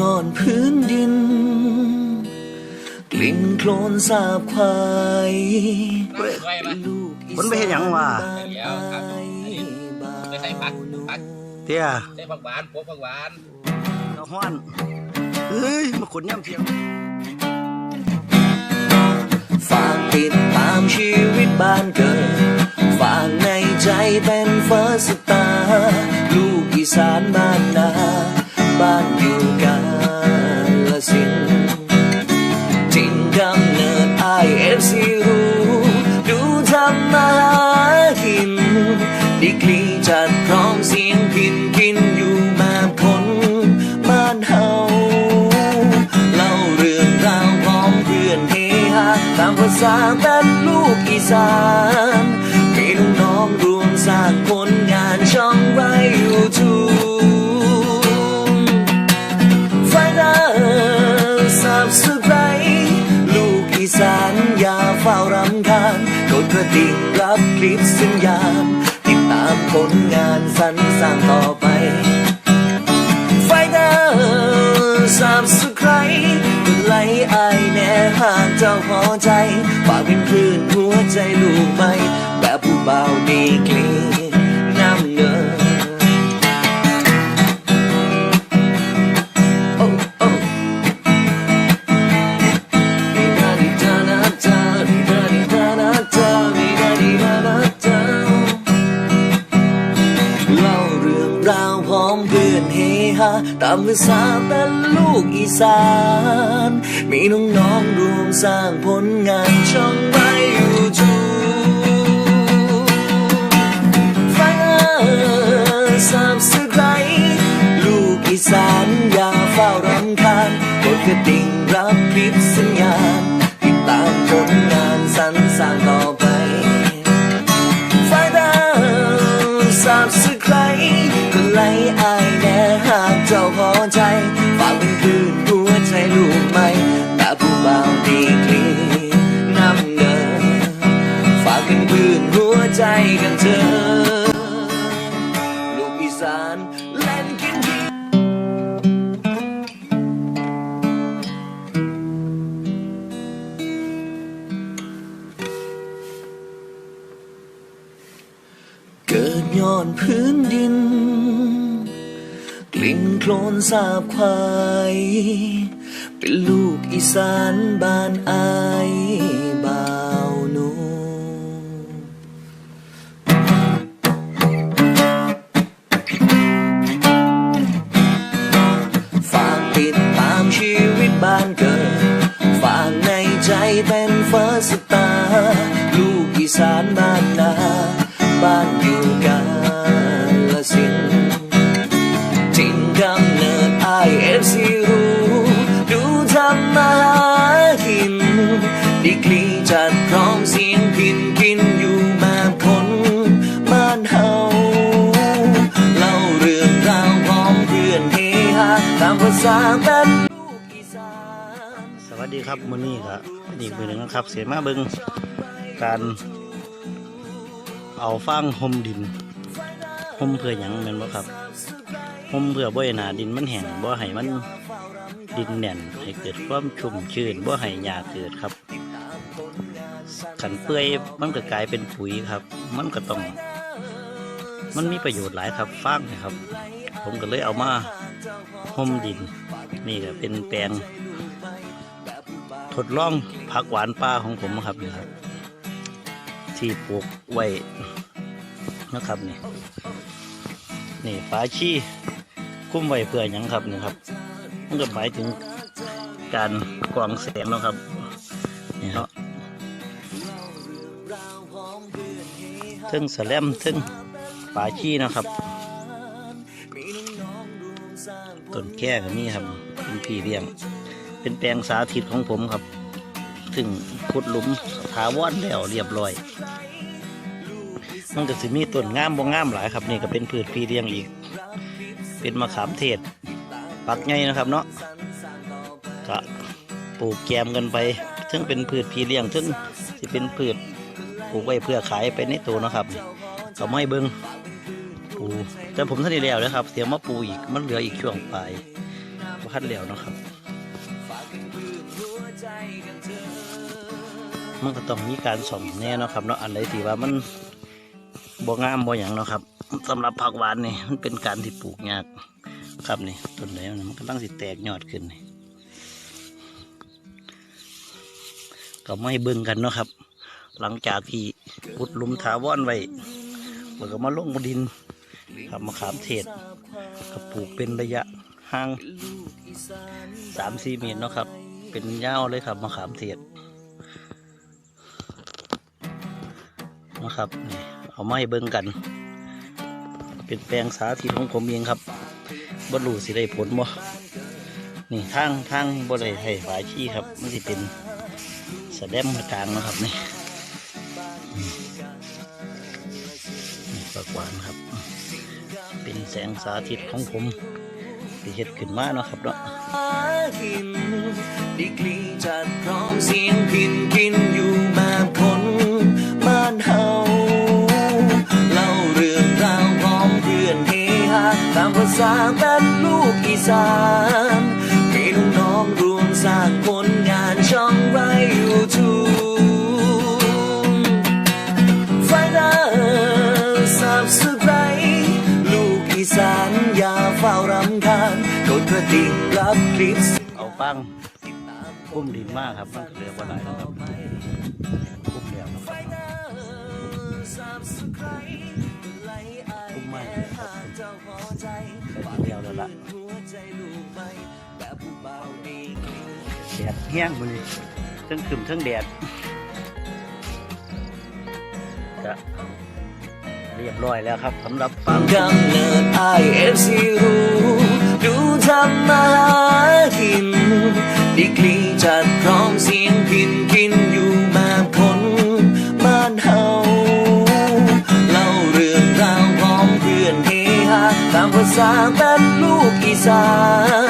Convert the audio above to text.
ย้อนพื้นดิน กลิ่นโคลนสาบควายไว้ปะลูกอีมันไปเฮ็ดหยังวะสานเดี๋ยวครับบ้านไปใส่ผักผักเตี้ยใส่ผักหวานพวกผักหวานเราห้อนเฮ้ยมาขนย่ำเทียมฝากติดตามชีวิตบ้านเกิด ฝากในใจเป็นเฟิร์สตาร์ลูกอีสานบ้านนา เอฟซีรู้ ดูทำมาหากินดีกรีจัดพร้อมเสียงพินกินอยู่แบบคนบ้านเฮาเล่าเรื่องราวพร้อมเพื่อนเฮฮาตามภาษาเป็นลูกอีสานมีน้องๆรวมสร้างผลงานช่องไว้ยูทูบไฟดาสับสไคร สานอย่าเฝ้ารำคาญกดกระดิ่งรับคลิปสัญญาณ ติดตามผลงานสรรสร้างต่อไป ไฟเดอร์สามสุใครก็ไล่อแน่หากเจ้าพอใจ ฝากเป็นคลื่นหัวใจลูกไหมแบบผู้เบาดีกลีามภาษาเป็นลูกอีสาน มีน้องๆรวมสร้างผลงานช่องไว้ยูทูบฝาสับสไรลูกอีสานอย่าเฝ้ารำคาญกดกระดิ่งรับคลิปสัญญาณติดตามผลงานสรรสร้างต่อไป ไล่อายแน่หากเจ้าพอใจฝากเป็นคืนหัวใจลูกไหมแต่ผู้เบาวดีกรีน้ำเงินฝากเป็นคืนหัวใจกันเถอะลูกอีสานเล่นกินทีเกิดย้อนพื้นดิน ลิ่นโคลนสาบควาย เป็นลูกอีสานบ้านอายบา ตามภาษาเป็นลูกอีสานสวัสดีครับมื้อนี้ก็อีกมื้อหนึงนะครับ เสียมาเบิ่งการเอาฟางห่มดินห่มเพื่อหยังแม่นบ่ครับห่มเพื่อบ่ให้หนาดินมันแห้งบ่ให้มันดินแน่นให้เกิดความชุ่มชื้นบ่ให้หญ้าเกิดครับขันเปื่อยมันก็กลายเป็นปุ๋ยครับ มันก็ต้อง มันมีประโยชน์หลายครับฟางนะครับ ผมก็เลยเอามา ห่มดิน นี่ก็เป็นแปลง ทดลองผักหวานป่าของผมครับนี่ครับ ที่ปลูกไว้นะครับนี่นี่ฝาชีคุ้มไว้เพื่อหยังครับนี่ครับมันก็หมายถึงการกรองแสงนะครับนี่ครับทึ่งสแลมทึ่งฝาชีนะครับ ต้นแค่ก็มีครับ เป็นพี่เลี้ยง เป็นแปลงสาธิตของผมครับ ถึงขุดหลุมถาวรแล้วเรียบร้อย มันก็สิมีต้นงามบ่งามหลายครับ นี่ก็เป็นพืชพี่เลี้ยงอีก เป็นมะขามเทศ ปักไงนะครับเนาะก็ปลูกแกมกันไปถึงเป็นพืชพี่เลี้ยงถึงสิเป็นพืชปลูกไว้เพื่อขายไปในตัวนะครับก็ไม่เบิง ปูแต่ผมท่านได้แล้วนะครับ เสียมาปูอีกมันเหลืออีกช่วงปลายพันแล้วเนาะครับมันก็ต้องมีการส่องแน่นะครับเนาะอันใดที่ว่ามันบ่งามบ่หยังเนาะครับสำหรับผักหวานนี่มันเป็นการที่ปลูกยากครับนี่ต้นไหนมันกำลังสิแตกยอดขึ้นนี่ก็ไม่เบิ่งกันเนาะครับ หลังจากที่อุดลุมถาวรไว้แล้วก็มาลงดิน ครับมะขามเทศก็ปลูกเป็นระยะห่างสามสี่เมตรเนาะครับ เป็นยาวเลยครับมะขามเทศนะครับนี่เอาไม้เบิ่งกัน เป็นแปลงสาธิตของผมเองครับบรรลุสิได้ผลบ่นี่ทางทางบ่ได้ให้ฝายขี้ครับมันสิเป็นสะแดมกลางนะครับนี่นี่ปากหวานครับ เป็นแสงสาธิตของผมที่เฮ็ดขึ้นมาเนาะครับเนาะหากินดีกรีจัดพร้อมเสียงพินกินอยู่แบบคนบ้านเฮาเล่าเรื่องราวพร้อมเพื่อนเฮฮาตามภาษาแบบลูกอีสานให้น้องๆรวมสร้างผลงานช่องไรยูทูบ Find out subscribe ลูก อีสานอย่าเฝ้ารำคาญกดกระดิ่งรับคลิปเอาปังกุ้มดินมากครับมันก็เหลือว่าหลายนะครับกุ้มเดียวนะครับกุ้มไม่ครับเดียวแล้วละแดดแห้งมันนี่ทั้งขึ้นทั้งแดดจะ เรียบร้อยแล้วครับสำหรับปังกำเนิด IFC รู้ดูทำมาหากินดีกรีจัดพร้อมเสียงพินกินอยู่แบบคนบ้านเฮาเล่าเรื่องราวพร้อมเพื่อนเฮฮาตามภาษาแบบลูกอีสาน